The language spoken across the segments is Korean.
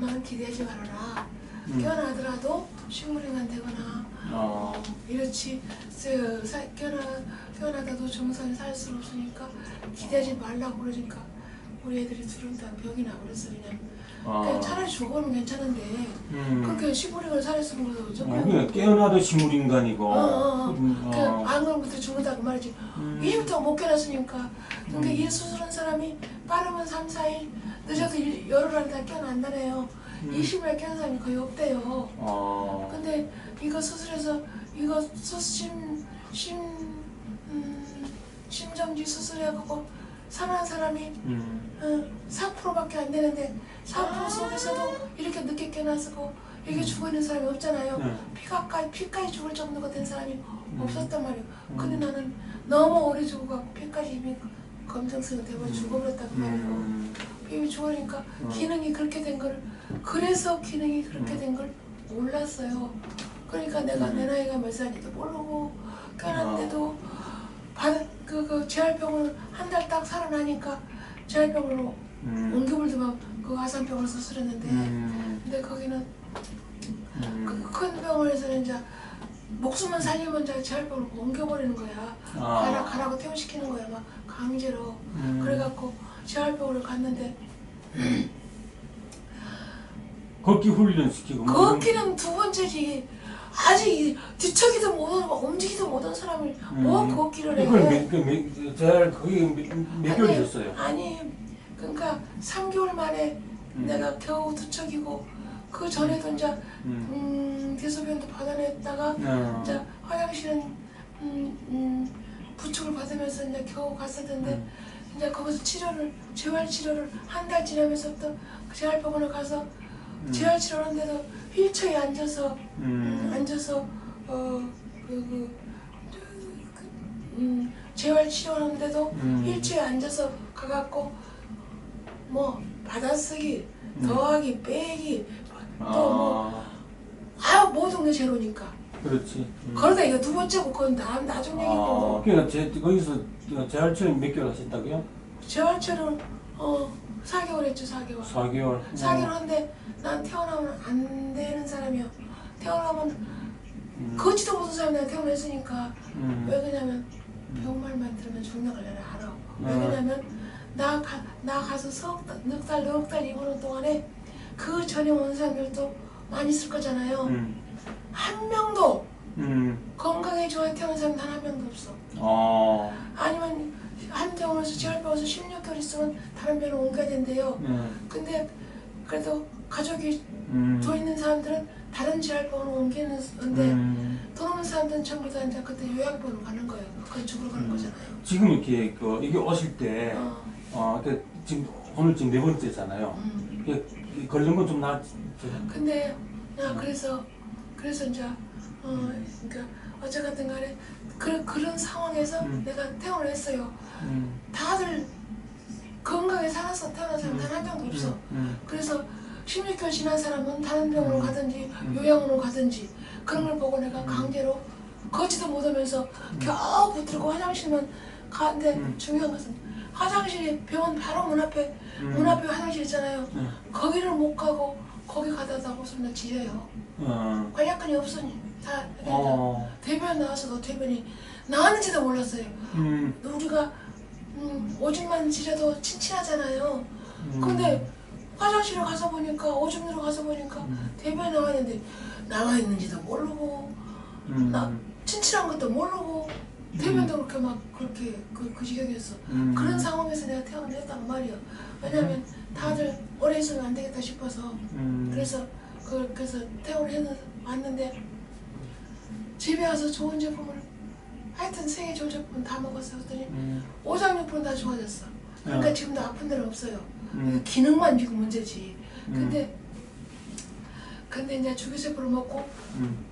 엄마는 기대하지 말아라. 음. 깨어나더라도 식물인간 되거나 어. 어, 이렇지 사, 깨어나, 깨어나다도 정상에 살수 없으니까 기대하지 말라고 그러니까 우리 애들이 둘은 다 병이 나버렸어 그냥 어. 그냥 차라리 죽어는 괜찮은데 음. 그렇게 시부링을 살았으면 그죠? 어, 그러니까 깨어나도 식물인간이고. 어, 어, 어. 음, 그 어. 안그부터 죽는다고 말이지 음. 이제부터 못 깨어났으니까 그러니까 음. 이 수술한 사람이 빠르면 3, 4일 늦어도 일- 열흘 안에 다 깨어난다네요 음. 20일 깨어난 사람이 거의 없대요 어. 근데 이거 수술해서 이거 수심 심 음, 심정지 수술해갖고 살아난 사람이 음. 어, 4%밖에 안 되는데 4% 속에서도 이렇게 늦게 깨어나고 이렇게 죽어 있는 사람이 없잖아요. 네. 피가까지 피까지 죽을 정도가 된 사람이 없었단 말이에요. 음. 근데 나는 너무 오래 죽고 갖고 피까지 이미 검정색이 되고 죽어버렸단 말이에요. 음. 이미 죽으니까 어. 기능이 그렇게 된 걸 그래서 기능이 그렇게 음. 된걸 몰랐어요. 그러니까 내가 음. 내 나이가 몇 살인지도 모르고 깨어났는데도 아. 받, 그, 그 재활병을 한 달 딱 살아나니까 재활병으로 음. 옮겨불더만 그 아산병을 수술했는데 음. 근데 거기는 음. 그 큰 병원에서는 이제 목숨만 살리면 이제 재활병으로 옮겨버리는 거야. 아. 가라 가라고 퇴원시키는 거야 막 강제로. 음. 그래갖고 재활병원을 갔는데 걷기 훈련 시키고. 뭐 이런- 걷기는 두 번째지. 아직 이 뒤척이도 못하고 움직이도 못한 사람을 뭐 음. 걷기를 해. 이걸 몇, 그 몇, 잘 그게 몇, 몇 개월 됐어요. 아니 그러니까 3개월 만에 음. 내가 겨우 뒤척이고 그 전에도 이제 음. 음, 대소변도 받아냈다가 어. 이제 화장실은 음, 음, 부축을 받으면서 이제 겨우 갔었는데 음. 이제 거기서 치료를 재활 치료를 한 달 지나면서부터 그 재활병원에 가서 음. 재활 치료하는데도 휠체어에 앉아서 음, 음. 앉아서 어그 그, 그, 음, 재활 치료하는데도 음. 휠체어에 앉아서 가갖고 뭐 받아쓰기 음. 더하기 빼기 또뭐 아. 아 모든 게 제로니까 그렇지. 음. 그러다 이거 두 번째고 그건 나, 나중 아, 얘기고 그러니까 제, 거기서 재활 치료 몇 개월 하셨다고요? 재활치료를 어 4개월 했죠 4개월 4개월. 4개월 한데 난 태어나면 안 되는 사람이야 태어나면 음. 걷지도 못한 사람이 내가 태어났으니까 음. 왜 그러냐면 병말만 들으면 죽는 걸 내가 알아 왜 음. 그러냐면 나, 가, 나 가서 석달 넉달 입원한 동안에 그 전에 온 사람들도 많이 있을 거잖아요 음. 한 명도 음. 건강에 좋아 태어난 사람 단 한 명도 없어 어. 아니면 한 병원에서 재활병원에서 16개월 있으면 다른 병원을 옮겨야 된대요. 음. 근데 그래도 가족이 음. 더 있는 사람들은 다른 재활병원을 옮기는데 음. 돈 없는 사람들은 전부 다 이제 그때 요양병원을 가는 거예요. 그건 죽으러 가는 음. 거잖아요. 지금 이렇게 그 이게 오실 때 어, 어, 그 지금 오늘 지금 네 번째잖아요. 음. 이게 걸린 건 좀 나았죠. 근데 나 그래서 그래서 이제 어 그러니까 어쨌든 간에 그, 그런 상황에서 음. 내가 퇴원을 했어요. 음. 다들 건강에 살아서 태어난 사람 단 한 명도 없어. 음. 그래서 16개월 지난 사람은 다른 병원으로 음. 가든지 음. 요양원으로 가든지 그런 걸 보고 내가 강제로 걷지도 못하면서 겨우 붙들고 화장실만 가는데 음. 중요한 것은 화장실이 병원 바로 문 앞에 음. 문 앞에 화장실 있잖아요. 음. 거기를 못 가고 거기 가다가 무슨 나 지려요. 어. 관략근이 없으니 다 어. 대변 나와서도 대변이 나왔는지도 몰랐어요. 음. 우리가 음, 오줌만 지려도 친친하잖아요. 음. 근데 화장실에 가서 보니까 오줌으로 가서 보니까 음. 대변이 나와 있는데 나와 있는지도 모르고 음. 나 친칠한 것도 모르고 대변도 그렇게 막 그렇게 그, 그 지경이었어. 음. 그런 상황에서 내가 태어났단 말이야. 왜냐면 다들 오래 있으면 안 되겠다 싶어서 음. 그래서 그 그래서 했는 왔는데 집에 와서 좋은 제품을 하여튼 세개 좋은 제품 다 먹었어. 그랬더니 음. 오장육부는 다 좋아졌어. 그러니까 어. 지금도 아픈 데는 없어요. 음. 기능만 지금 문제지. 음. 근데 근데 이제 주기세포를 먹고 음.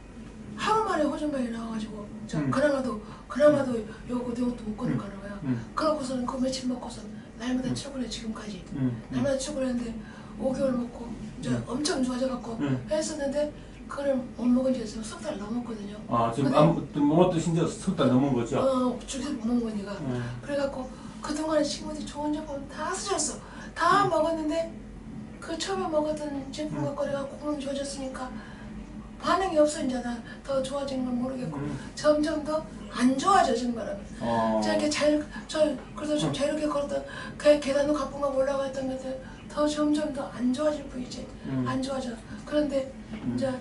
하루 만에 호전반이 나와가지고 저 음. 그나마도 그나마도 요거 요것도 못 끊을. 음. 그러고서는 그 며칠 먹고서 날마다 출근해 지금까지 음. 날마다 출근했는데 5개월 먹고 이제 음. 엄청 좋아져갖고 음. 했었는데 그걸 못 먹은 지 지금 석 달 넘었거든요. 아 지금 근데- 아무것도 뭐 드신 지 석달 넘은 거죠? 어 주기세포 먹은 거니까. 음. 그래갖고 그동안에 친구들이 좋은 제품 다 쓰셨어. 다 먹었는데 그그 처음에 먹었던 제품 갖고 내가 공은 좋아졌으니까 반응이 없어 이제 나더 좋아진 건 모르겠고 음. 점점 더 안 좋아져 정말은 어. 저렇게 잘, 저 그래서 좀 자유롭게 걸었던 그 계단도 가끔가다 올라갔던 것들 더 점점 더 안 좋아질 뿐이지 음. 안 좋아져 그런데 음. 이제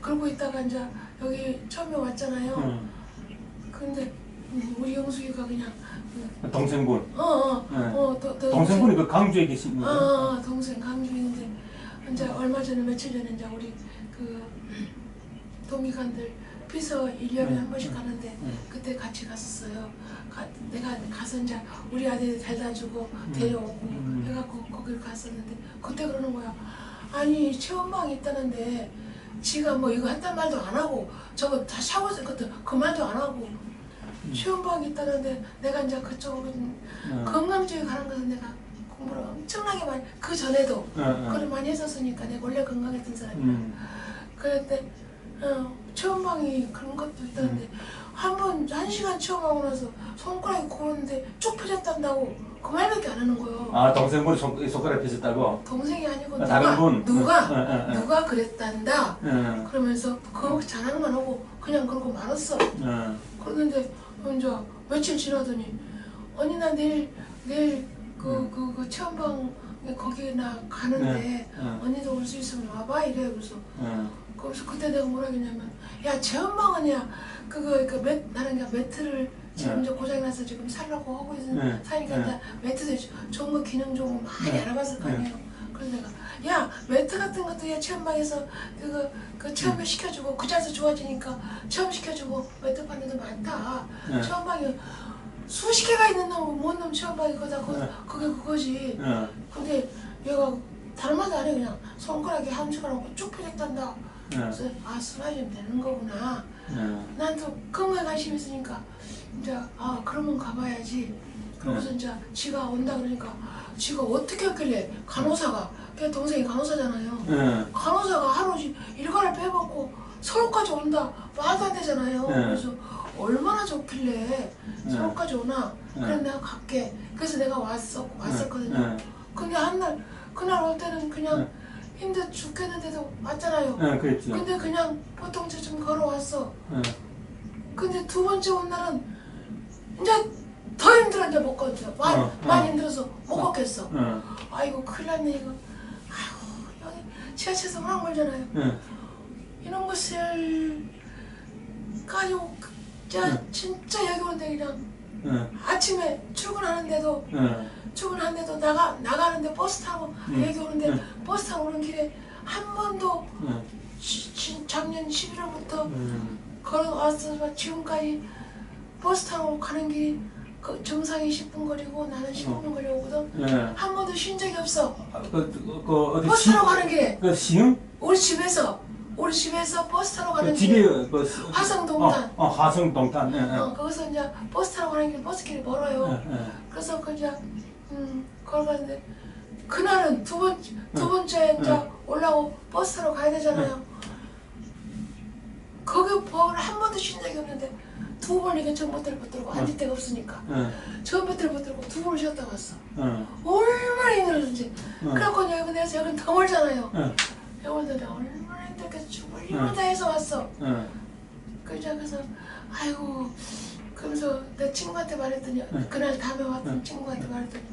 그러고 있다가 이제 여기 처음에 왔잖아요 음. 근데 음, 우리 영숙이가 그냥 동생분. 어어어 네. 어, 더- 더 동생분이 그 강주에 계신 어, 거예요? 어, 어, 동생 강주인데 이제 얼마 전에 며칠 전에 이제 우리 그 동기간들 비서 1년에 음, 한 번씩 음, 가는데 음. 그때 같이 갔었어요. 가, 내가 가서 이제 우리 아들 데려다 주고 음. 데려오고 음. 해갖고 거기를 갔었는데 그때 그러는 거야. 아니 체험방이 있다는데 지가 뭐 이거 했단 말도 안 하고 저거 다 샤워했을 것도 그 말도 안 하고 음. 체험방이 있다는데 내가 이제 그쪽으로 음. 건강주에 가는 것은 내가 공부를 엄청나게 많이 그 전에도 어, 어. 그걸 많이 했었으니까 내가 원래 건강했던 사람이야. 음. 그런데 어, 체험방이 그런 것도 있다는데 한번 한 시간 체험하고 나서 손가락이 고르는데 쭉 펴졌단다고 그 말밖에 안 하는 거예요. 아 동생분이 손, 손가락 펴졌다고? 동생이 아니고 아, 누가 다른 분? 누가 응, 응, 응. 누가 그랬단다. 응. 그러면서 그 자랑만 하고 그냥 그러고 말았어. 응. 그러는데 이제 며칠 지나더니 언니 나 내일 내일 그그그 체험방 거기 나 가는데 네, 네. 언니도 올 수 있으면 와봐 이래 그래서 응. 그래서 그때 내가 뭐라 했냐면 야 체험방은 야 그거 그 매, 나는 그냥 매트를 지금 네. 이제 고장이 나서 지금 살라고 하고 있는 네, 사니까 네. 매트도 좋은 거 기능 좋은 거 많이 네, 알아봤을 거 네. 아니에요 그래서 내가 야 매트 같은 것도 야 체험방에서 그거 그 음. 체험을 시켜주고 그 자세 좋아지니까 체험 시켜주고 매트 파는 데 많다 네. 체험방이 수십 개가 있는 놈, 못놈 체험방이 거다 그, 네. 그게 그거지 응. 근데 얘가 다른 말도 안 해 그냥 손가락에 한 숟가락 쭉 펴졌단다 응. 그래서 아 술이 좀 되는 거구나 응. 난또 그런 거에 관심 있으니까 이제 아 그러면 가봐야지 그러고서 이제 지가 온다 그러니까 지가 어떻게 했길래 간호사가 걔 동생이 간호사잖아요 응. 간호사가 하루 지- 일과를 빼먹고 서울까지 온다 말도 안 되잖아요 네. 그래서 얼마나 좋길래 네. 서울까지 오나 네. 그래 내가 갈게 그래서 내가 왔었, 왔었거든요 응. 근데 한날 그날 올 때는 그냥 힘들 죽겠는데도 왔잖아요 응. 그랬죠. 근데 그냥 보통 좀 걸어왔어 응. 근데 두 번째 온 날은 이제 더 힘들어 이제 못 걷죠 많이, 어, 어. 많이 힘들어서 못 걷겠어 응. 아이고 큰일 났네 이거 아이고 여기 지하철에서 워낙 멀잖아요 응. 이런 것을 가지고 진짜, 응. 진짜 여기 오는데 그냥 응. 아침에 출근하는데도 응. 출근하는데도 나가, 나가는데 버스 타고 응. 여기 오는데 응. 버스 타고 오는 길에 한 번도 응. 지- 지- 작년 11월부터 응. 걸어왔어 지금까지 버스 타고 가는 길이 그 정상이 10분 거리고 나는 15분 거리거든 응. 한 번도 쉰 적이 없어 아, 그, 그, 그 어디 버스 시, 타러 가는 길에 그 시흥? 우리 집에서 우리 집에서 버스 타러 가는 그 길에 집이 그 시- 화성동탄. 어, 어 화성동탄. 응. 어, 응. 거기서 이제 버스 타러 가는 길 버스길이 멀어요 응. 응. 그래서 그 이제 음 걸어가는데 그날은 두 번 두 응. 번째 이제 응. 올라고 버스 타러 가야 되잖아요. 거기 벌한 번도 쉰 적이 없는데 두 번 이게 처음 배터리 붙들고 앉을 데가 없으니까 응. 처음 배터리 붙들고 두 번을 쉬었다 왔어. 응. 얼마나 힘들었는지. 응. 그래갖고 여기 내서 여기는 더 멀잖아요. 응. 여기는 얼마나 힘들겠어. 죽을 응. 힘을 다해서 왔어. 응. 그래서 그래서 아이고 그러면서 내 친구한테 말했더니 응. 그날 다음에 왔던 응. 친구한테 말했더니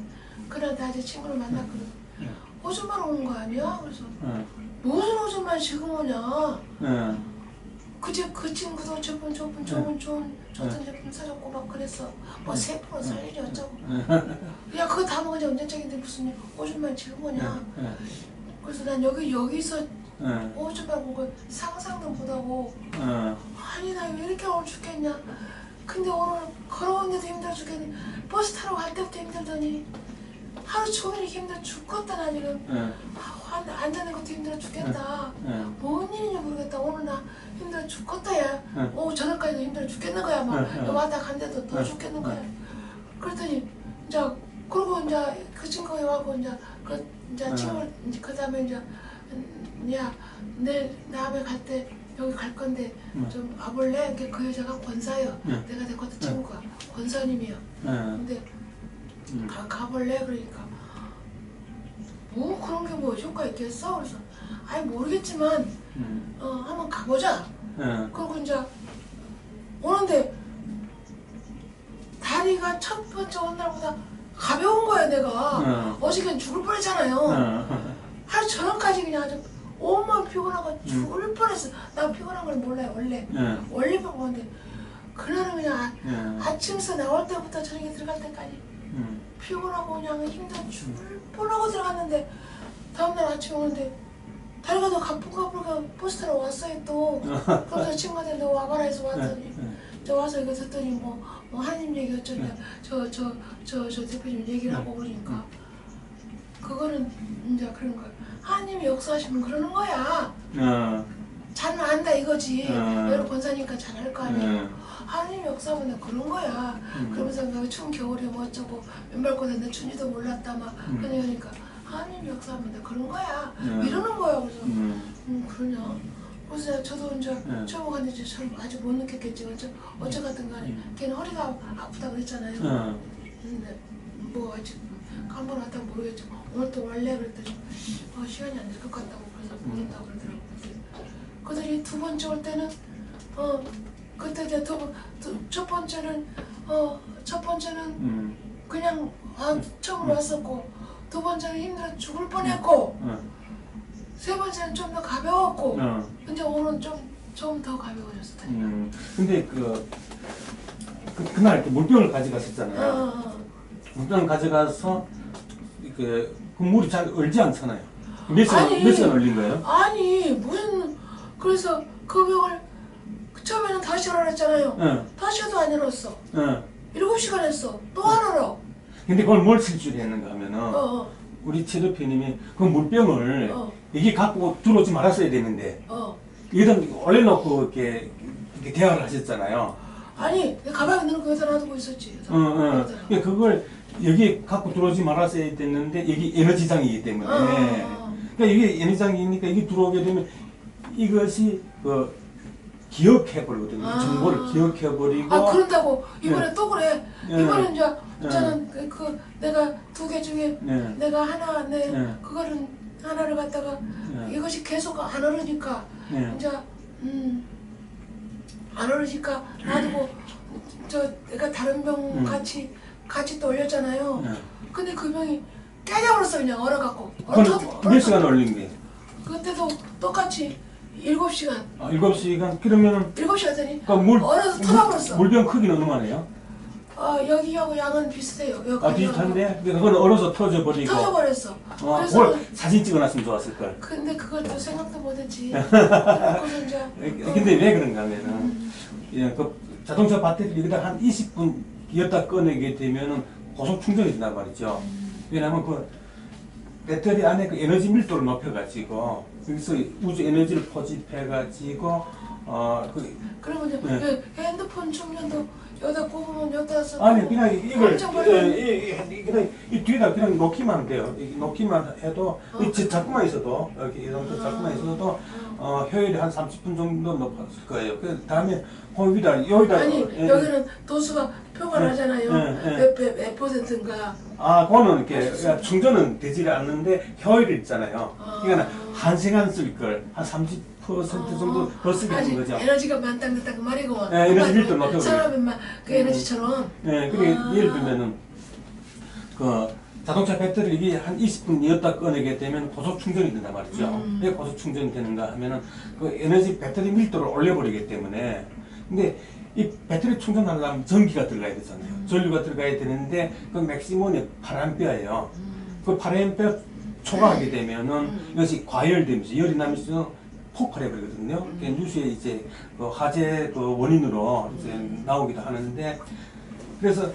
그날 나 이제 친구를 만났거든 응. 오줌만 오는 거 아니야? 그래서 응. 무슨 오줌만 지금 오냐 응. 그제 그 친구도 저분 저분 저분 좋은 좋던 제품 사줬고 막 그랬어 뭐 세 프로 살 일이 어쩌고 야 그거 다 먹은 지 언제적인데 무슨 오줌만 지금 오냐? 응. 그래서 난 여기 여기서 응. 오줌만 온거 상상도 못하고 응. 아니 나 왜 이렇게 오늘 죽겠냐? 근데 오늘 걸어오는데도 힘들어 죽겠니 버스 타러 갈 때부터 힘들더니 하루 종일 힘들어 죽겠다 나 지금 응. 아, 앉- 앉는 것도 힘들어 죽겠다 응. 뭔 일인지 모르겠다 오늘 나 힘들어 죽겠다 야 응. 오후 저녁까지도 힘들어 죽겠는 거야 막 응, 응. 왔다 간데도 더 응, 죽겠는 거야 그랬더니 이제 그러고 이제 그 친구가 와고 이제 그 이제 응. 친구 이제 그 다음에 이제 음, 야 내일 다음에 갈 때 여기 갈 건데 응. 좀 와볼래? 그, 그 여자가 권사예요. 응. 내가 내 것도 친구가 권사님이야. 응. 근데 응. 가, 가볼래? 그러니까 뭐 그런 게 뭐 효과 있겠어? 그래서 아니 모르겠지만 음. 어 한번 가보자. 예. 그리고 이제 오는데 다리가 첫 번째 온 날보다 가벼운 거야 내가. 응. 어저께는 죽을 뻔했잖아요. 어. 하루 저녁까지 그냥 아주 온몸 피곤하고 죽을 뻔했어. 나 피곤한 걸 몰라요 원래. 예. 원래 피곤한데 그날은 그냥 아, 예. 아침에서 나올 때부터 저녁에 들어갈 때까지 음. 피곤하고 그냥 힘들어 죽을 뻔하고 들어갔는데 다음날 아침에 오는데 다리가 더 가뿐가뿐하게 버스 타러 왔어요 또. 그래서 친구한테 너 와봐라 해서 왔더니 예. 저 와서 이거 듣더니 뭐, 뭐 하나님 얘기 어쩌냐 네. 저저 저 저 대표님 얘기를 하고 그러니까 그거는 이제 그런 거야 하나님이 역사하시면 그러는 거야 어. 잘 안다 이거지 음. 여러 권사니까 잘알거 아니야 음. 하나님이 역사하면 그런 거야 음. 그러면서 그 추운 겨울에 뭐 어쩌고 맨발 걷는데 춘지도 몰랐다 막 음. 그러니까 하나님이 역사하면 그런 거야 음. 이러는 거야 그래서 음. 음 그러냐 그래서 저도 이제 네. 처음 갔는데 참 아직 못 느꼈겠지 어쩌 어쩌 같은 간에 음. 걔는 허리가 아프다 그랬잖아요 어. 근데 뭐 아직 한번 왔다 모르겠지 오늘 또 원래 그랬더니 어, 시간이 안 될 것 같다고 그래서 모른다고 그러더라고 그들이 두 번째 올 때는 어 그때 두, 두, 첫 번째는 어 첫 번째는 음. 그냥 아, 처음으로 왔었고 두 번째는 힘들어 죽을 뻔했고 어. 세 번째는 좀 더 가벼웠고 어. 근데 오늘 좀좀 더 가벼워졌어 다리가. 음. 근데 그, 그 그 날 그 물병을 어, 가져갔었잖아요. 어, 어. 물병 가져가서 그, 그 물이 잘 얼지 않잖아요. 몇 시간 아니. 몇 시간 얼린 거예요? 아니 무슨 그래서 그 병을 처음에는 다시 하라 그랬잖아요 어. 다시 해도 안 일었어 어. 일곱 시간 했어 또 하라로 근데 그걸 뭘 실수했는가 하면은 어, 어, 우리 최대표님이 그 물병을 어. 여기 갖고 들어오지 말았어야 되는데 어. 여기다 올려놓고 이렇게, 이렇게 대화를 하셨잖아요. 아니 내 가방에 넣는 거 여기다 놔두고 있었지 어, 어. 여기다. 그러니까 그걸 여기 갖고 들어오지 말았어야 됐는데 여기 에너지장이기 때문에 어. 그러니까 이게 에너지장이니까 여기 들어오게 되면 이것이 그 기억해버리거든요. 아. 정보를 기억해버리고 아 그런다고 이번에 네. 또 그래 네. 이번에 이제 네. 저는 그, 그 내가 두 개 중에 네. 내가 하나 내 네. 그거는 하나를 갖다가 네. 이것이 계속 안 오르니까 네. 이제 음 안 오르니까 놔두고 저 내가 다른 병 음. 같이 같이 또 올렸잖아요. 네. 근데 그 병이 깨져버렸어 그냥 얼어갖고 얼어 그건 몇 시간 얼린 게? 그때도 똑같이 일곱 시간 아, 7시간? 그러면은 일곱 시간 되니 그 물, 얼어서 터져버렸어. 물, 병 크기는 얼마나요? 어 여기하고 양은 비슷해요. 여기 아, 비슷한데? 그러니까 그건 얼어서 터져 버리고 터져버렸어. 어, 그래서 그걸 사진 찍어놨으면 좋았을 걸. 근데 그것도 생각도 못했지. 그래서 이제 근데 왜 그런가 하면은 예, 그 자동차 배터리 여기다 한 20분 기었다 꺼내게 되면은 고속 충전이 된단 말이죠. 왜냐면 그 배터리 안에 그 에너지 밀도를 높여가지고 여기서 우주 에너지를 포집해가지고 어그 그러면 이제 네. 그 핸드폰 충전도 여기다 꼽으면 여기다서 아니 그냥 이걸 깜짝 놀랐네. 예, 이, 이, 그냥 이 뒤에다 그냥 놓기만 하면 돼요. 이 놓기만 해도 어. 이 지- 잡고만 있어도 이렇게 이 정도 잡고만 있어도 어, 효율이 한 30분 정도 높았을 거예요. 그 다음에 거기다 여기다 아니 예, 여기는 도수가 표가 네. 나잖아요. 네, 네. 몇, 퍼센트인가. 아, 그거는 이렇게 그러니까 충전은 되지 않는데 효율이 있잖아요. 아. 그러니까 한 시간 쓸 걸 한 30% 정도 더 쓰게 되는 거죠. 에너지가 많다 그랬다 그 말이고. 네, 에너지 밀도 높여 사람의 막그 에너지처럼. 네, 그게 아. 예를 들면은 그 자동차 배터리 이게 한 20분 이었다 꺼내게 되면 고속 충전이 된단 말이죠. 음. 왜 고속 충전이 되는가 하면은 그 에너지 배터리 밀도를 올려버리기 때문에 근데 이 배터리 충전하려면 전기가 들어가야 되잖아요. 전류가 들어가야 되는데 그 맥시멈이 8A예요. 그 8A 초과하게 되면은 음. 이것이 과열되면서 열이 나면서 폭발해 버리거든요. 음. 그게 뉴스에 이제 그 화재 그 원인으로 이제 나오기도 하는데 그래서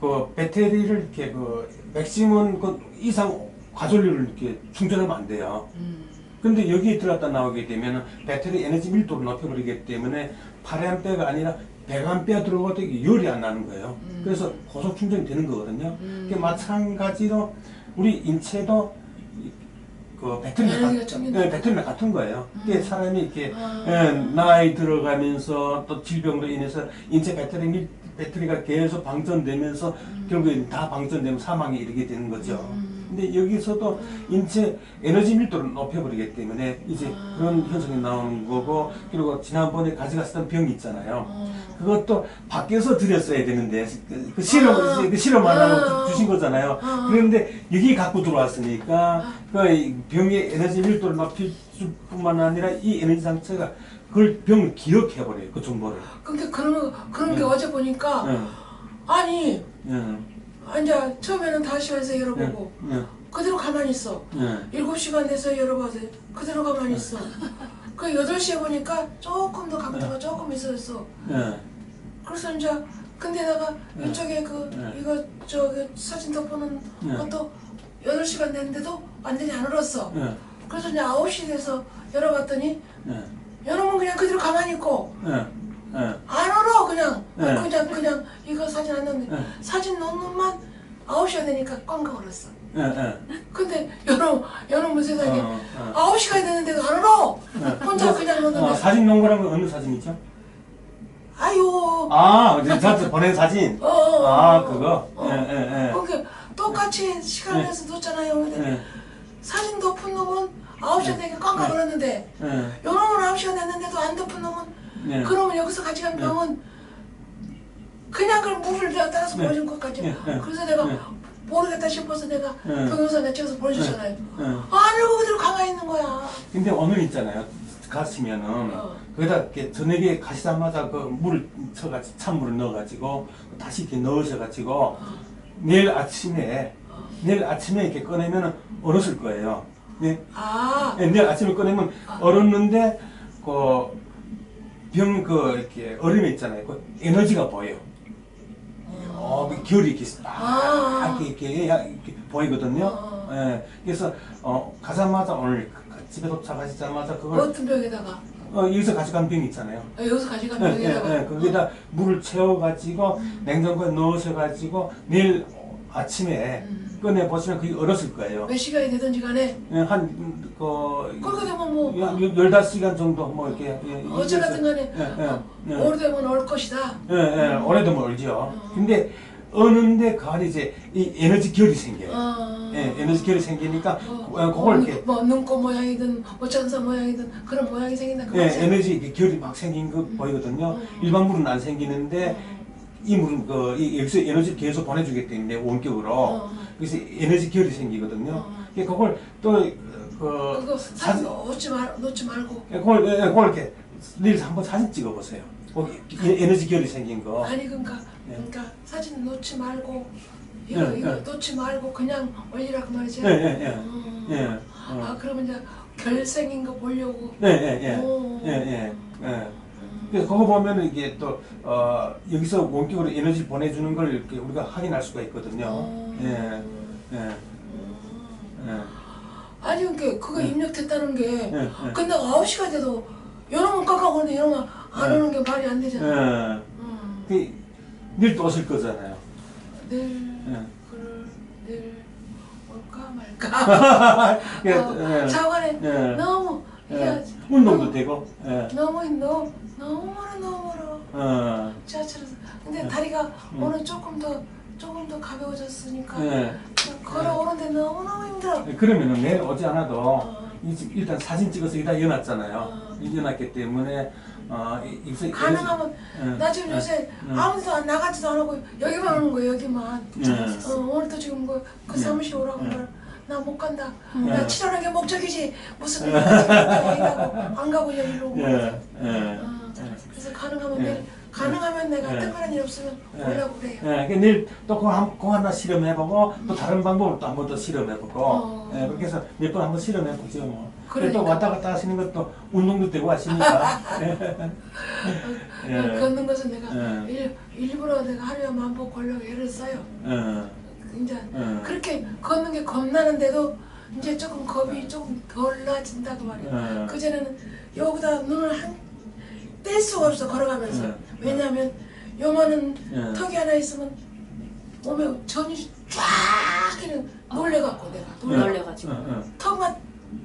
그 배터리를 이렇게 그 맥시멈 그 이상 가솔류를 이렇게 충전하면 안 돼요. 음. 근데 여기에 들어갔다 나오게 되면 배터리 에너지 밀도를 높여버리기 때문에 8A가 아니라 100A 들어가도 열이 안 나는 거예요. 음. 그래서 고속 충전이 되는 거거든요. 음. 그게 마찬가지로 우리 인체도 이- 그 배터리가. 네, 배터리가 같은 거예요. 그게 음. 사람이 이렇게 아. 예, 나이 들어가면서 또 질병으로 인해서 인체 배터리 밀 배터리가 계속 방전되면서 결국에 다 방전되면 사망에 이르게 되는 거죠. 음. 근데 여기서도 인체 에너지 밀도를 높여버리기 때문에 이제 아. 그런 현상이 나오는 거고 그리고 지난번에 가져갔었던 병이 있잖아요. 어. 그것도 밖에서 드렸어야 되는데 그, 그 실험 아. 그 실험 안 하고 아. 주- 주신 거잖아요. 아. 그런데 여기 갖고 들어왔으니까 그 병의 에너지 밀도를 높일 뿐만 아니라 이 에너지 상처가 그걸 병을 기억해 버려요. 그 정보를. 근데 그런 거 그런 게 응. 어제 보니까 응. 아니 응. 이제 처음에는 5시간에서 열어보고 응. 그대로 가만히 있어. 응. 7시간 돼서 열어봐도 그대로 가만히 있어. 그 8시에 보니까 조금 더 강도가 조금 있어졌어. 응. 그래서 이제 근데다가 네. 이쪽에 그 네. 이거 저기 사진 덮어놓은 네. 것도 8시간 됐는데도 완전히 안 얼었어. 응. 그래서 이제 9시 돼서 열어봤더니 응. 열어보면 그냥 그대로 가만히 있고 응. 응. 안 얼어 그냥 네. 그냥 그냥 이거 사진 안 넣는데 네. 사진 넣는 놈만 9시가 되니까 꽝꽝 얼었어. 근데 여름 여름 세상에 어, 어. 아홉 시간이 됐는데도 안. 네. 혼자 그냥 어, 넣는데. 사진 거란 건 어느 사진이죠? 아유. 아, 이제 저한테 보낸 사진. 어, 어, 아, 어, 그거? 어. 예, 예, 예. 그러니까 똑같이 시간을 내서 넣었잖아요. 근데 예, 사진 덮은 놈은 아홉 시간 되니까 꽝꽝 네. 얼었는데 예, 요 놈은 아홉 시간 됐는데도 안 덮은 놈은 예. 그러면 여기서 가져간 네. 병은 그냥 그 물을 내가 따라서 네. 보여준 것까지. 네, 네. 그래서 내가 네. 모르겠다 싶어서 내가 네. 동영상에 찍어서 보여줬잖아요. 예. 안 얼고 그대로 가만히 있는 거야. 근데 오늘 있잖아요. 가시면은 어. 거기다 이렇게 저녁에 가시자마자 그 물을 쳐가지고 찬물을 넣어가지고 다시 이렇게 넣으셔가지고 내일 아침에 내일 아침에 이렇게 꺼내면은 얼었을 거예요. 네. 아. 예, 내일 아침에 꺼내면 얼었는데 그 병 그 이렇게 얼음에 있잖아요. 그 에너지가 보여요. 어, 그 결이 이렇게 아. 딱 이렇게, 이렇게, 이렇게 보이거든요. 어. 예, 그래서 어, 가자마자 오늘 그- 그 집에 도착하시자마자 그걸 어떤 병에다가 어, 여기서 가져간 병이 있잖아요. 아, 여기서 가져간 예, 병에다가 예, 예, 거기다 물을 채워가지고 냉장고에 넣으셔가지고 내일 아침에 음. 꺼내 보시면 그게 얼었을 거예요. 몇 시간이 되든지 간에 예, 한, 그, 그렇게 되면 뭐 열- 열다섯 시간 정도 뭐 이렇게. 예, 어쩌라든 간에 예, 예, 어, 예. 오래되면 얼 것이다. 예, 예, 오래되면 얼죠. 음. 근데 어는데 그 안에 이제 이 에너지 결이 생겨요. 어. 예, 에너지 결이 생기니까 뭐, 어, 그걸 뭐, 이렇게 뭐 눈꽃 모양이든 오천사 모양이든 그런 모양이 생긴다. 예, 그거지? 에너지 이렇게 결이 막 생긴 거 보이거든요. 음. 일반 물은 안 생기는데 이 물은 그 이- 여기서 에너지를 계속 보내주기 때문에 원격으로 어. 그래서 에너지 결이 생기거든요. 어. 예, 그걸 또그 그거 사진 놓지 말 놓지 말고 예, 그걸, 예, 그걸 이렇게 내일 한번 사진 찍어 보세요. 거기 에- 에너지 결이 생긴 거. 아니 그러니까 예. 그러니까 사진 놓지 말고 이거 예, 이거 예. 놓지 말고 그냥 올리라 그 말이지. 예, 예, 예. 어. 예. 아 어. 그러면 이제 결 생긴 거 보려고. 예, 예, 예. 오. 예, 예. 예. 그래서 그거 보면은 이게 또, 어, 여기서 원격으로 에너지 보내주는 걸 이렇게 우리가 확인할 수가 있거든요. 어. 예, 예, 예. 아니 그러니까 그거 예. 입력됐다는 게. 근데 9시가 돼도 여러분 깎아오는데 여러분 안 예. 오는 게 말이 안 되잖아. 예. 음. 그, 내일 또 오실 거잖아요. 내일 예. 그를 내일 올까 말까. 예, 어, 예. 자관에 예. 너무 이게 예. 운동도 되고, 예. 너무 너무 너무 너무 어, 지하철에서 근데 예. 다리가 음. 오늘 조금 더 조금 더 가벼워졌으니까 예. 그냥 걸어오는 데 너무 너무 힘들어. 그러면은 내일 오지 않아도 어. 이집 일단 사진 찍어서 연놨잖아요. 어. 연놨기 때문에 어, 이- 여기서 가능하면 예. 나 지금 예. 요새 예. 아무 데도 안 나가지도 안 하고 여기만 오는 거예요 여기만. 예. 어, 오늘도 지금 그, 그 예. 사무실 오라고 예. 말. 나못 간다. 예. 나 치료하는 게 목적이지. 무슨 일이 안 가고 여기로. 예, 예. 어, 예. 그래서 가능하면 예. 내일 가능하면 내가 예. 특별한 일 없으면 예. 오려고 그래요. 예, 그 내일 또 그거 한, 그거 하나 실험해보고 또 다른 방법을 또 한 번 더 실험해보고 어. 예, 그렇게 해서 몇 번 한 번 실험해보죠 뭐. 그러니까. 또 왔다 갔다 하시는 것도 운동도 되고 하시니까. 예. 어, 걷는 것은 내가 예. 일, 일부러 내가 하루에 만보 걸려고 애를 써요. 예. 이제 예. 그렇게 걷는 게 겁나는데도 이제 조금 겁이 조금 덜 나진다고 말이에요. 예. 그전에는 여기다 눈을 한 뗄 수가 없어 걸어가면서. 예. 왜냐하면 요만한 예. 턱이 하나 있으면 몸에 전이 쫙 이런 놀래갖고 내가 놀래. 놀래가지고. 예, 예. 턱만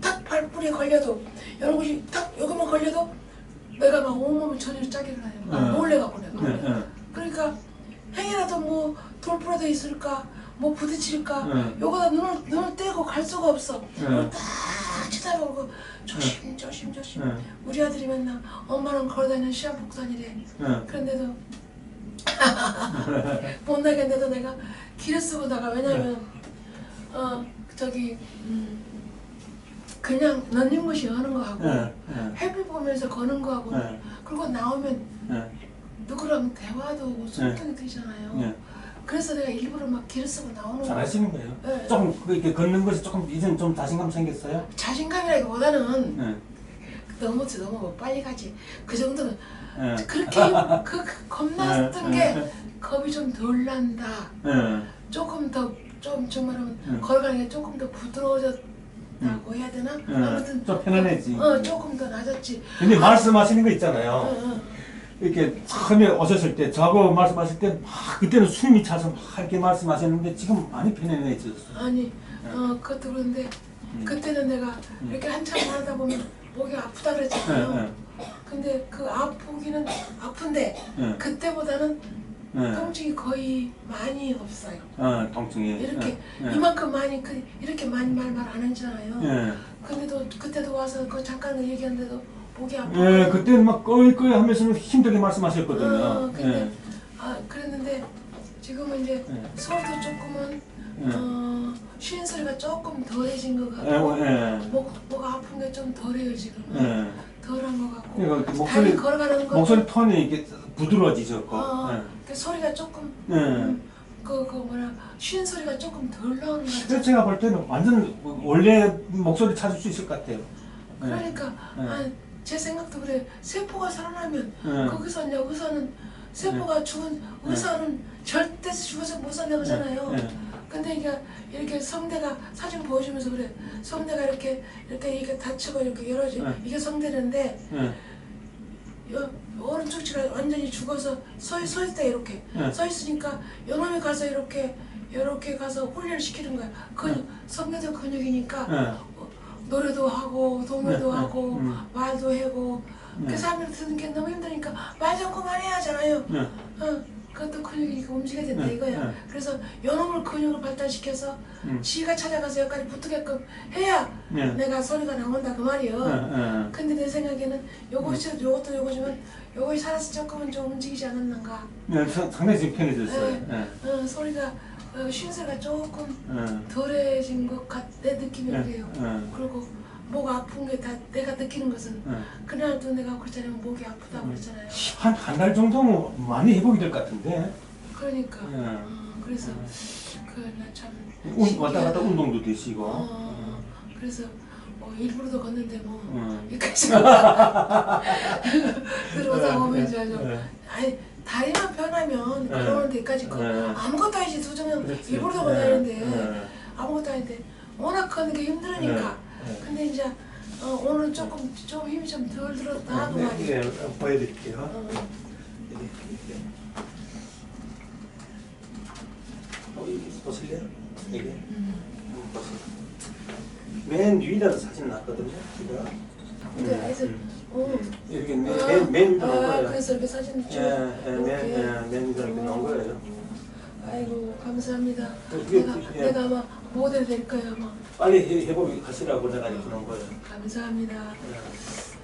탁 발뿌리에 걸려도 여러 곳이 탁 여기만 걸려도 내가 막 온몸이 전이 쫙 일어나요. 막 예. 놀래갖고 내가. 그러니까 행이라도 뭐 돌부라도 있을까 뭐 부딪힐까 응. 요거다 눈을 눈을 떼고 갈 수가 없어 응. 눈을 딱 쳐다보고 조심 조심 조심 응. 우리 아들이 맨날 엄마는 걸어다니는 시합 복선이래 응. 그런데도 못 나겠는데도 내가 길을 쓰고 나가 왜냐면 어 저기 음, 그냥 런닝머신 하는 거 하고 응. 응. 햇빛 보면서 거는 거 하고 응. 그리고 나오면 응. 누구랑 대화도 소통이 되잖아요. 응. 그래서 내가 일부러 막 길을 쓰고 나오는 거. 잘하시는 거예요. 네. 조금 그 이렇게 걷는 것이 조금 이젠 좀 자신감 생겼어요. 자신감이라기보다는 응. 너무 너무 뭐 빨리 가지. 그 정도는 응. 그렇게 그, 그 겁났던 네, 게 네. 겁이 좀 덜 난다. 응. 조금 더좀 정말하면 응. 걸어가는 게 조금 더 부드러워졌다고 해야 되나? 응. 아무튼 좀 편안해지. 어 조금 더 낮았지. 근데 말씀하시는 거 있잖아요. 응, 응. 이렇게 처음에 오셨을 때 저하고 말씀하실 때 막 그때는 숨이 차서 막 이렇게 말씀하셨는데 지금 많이 편안해졌어요. 아니 어 그것도 그런데 음. 그때는 내가 이렇게 한참 하다 보면 목이 아프다 그랬잖아요. 응. 근데 그 아프기는 아픈데 응. 그때보다는 응. 통증이 거의 많이 없어요. 어, 통증이. 이렇게 응. 이만큼 많이 그 이렇게 많이 말 말안 하잖아요. 응. 근데도 그때도 와서 그 잠깐 얘기했는데도 목이 아프고. 예, 그때는 막 꺼이꺼이 하면서는 힘들게 말씀하셨거든요. 어, 근데 예. 아 그랬는데 지금은 이제 예. 소리도 조금은 예. 어, 쉬는 소리가 조금 덜해진 것 예, 같고 예. 목, 목 아픈 게 좀 덜해요 지금. 예. 덜한 것 같고. 그러니까 다리 목소리 걸어가는 거. 목소리 톤이 이렇게 부드러워지셨고. 어, 예. 그 소리가 조금 예. 음, 그, 그 뭐라 쉬는 소리가 조금 덜 나오는 것 그래서 같아. 제가 볼 때는 완전 원래 목소리 찾을 수 있을 것 같아요. 예. 그러니까 예. 아, 제 생각도 그래. 세포가 살아나면 예. 거기서 의사는 세포가 죽은 의사는 절대 죽어서 못 산다고 하잖아요. 예. 근데 이게 이렇게 성대가 사진 보여주면서 그래. 성대가 이렇게 이렇게 이게 닫히고 이렇게 열어지. 예. 이게 성대인데 예. 요 오른쪽 치가 완전히 죽어서 서, 서 있다 이렇게 예. 서 있으니까 요놈이 가서 이렇게 이렇게 가서 훈련을 시키는 거야. 근육 성대도 근육이니까 예. 어, 노래도 하고 동요도 네, 네, 하고 음. 말도 하고 네. 그 사람들 듣는 게 너무 힘드니까 말좀 그만해 하잖아요. 예. 어, 그것도 근육이니까 움직여야 된다 네, 이거야. 네. 그래서 요놈을 근육을 발달시켜서 음. 지가 찾아가서 여기까지 붙게끔 해야 예. 내가 소리가 나온다 그 말이요. 예. 예. 근데 내 생각에는 요것이 요것도 요거지만 요것이 살아서 조금은 좀 움직이지 않았는가. 예. 상- 상당히 지금 편해졌어요. 네. 예. 어, 소리가 어, 쉰새가 조금 예. 덜해진 것 같, 내 느낌이 예. 그래요. 예. 그리고 목 아픈 게 다 내가 느끼는 것은 예. 그날도 내가 그랬잖아요. 목이 아프다고 그랬잖아요. 한 한 달 정도면 많이 회복이 될 것 같은데. 그러니까 예. 어, 그래서 그나참 운- 왔다 갔다 운동도 되시고. 어, 그래서 뭐 일부러도 걷는데 뭐 음. 여기까지 들어오다 보면 이제 좀 예. 아니 다리만 편하면 네. 걸어오는 데까지 거 네. 아무것도 아니지 그렇지. 일부러도 예. 걷는데 예. 아무것도 아닌데 워낙 걷는 게 힘들으니까 네. 네. 근데 이제 어, 오늘 조금 좀 힘이 좀 덜 들었다 그 네, 말이야. 예, 보여드릴게요. 어. 여기. 어, 여기 보실래요? 이게 음. 한번 보세요. 맨 위라도 사진 났거든요. 근데 음, 애들 음. 어. 이렇게 맨, 아, 맨, 맨 위로 놓은 아, 거예요. 그래서 이렇게 사진 예, 예, 맨. 예, 맨 위로 이렇게 놓은 거예요. 아이고 감사합니다. 이게 내가 예. 내가 막 모델 될 거야 막 빨리 해- 해보기 하시라고 내가 이렇게 놓은 거예요. 감사합니다. 예.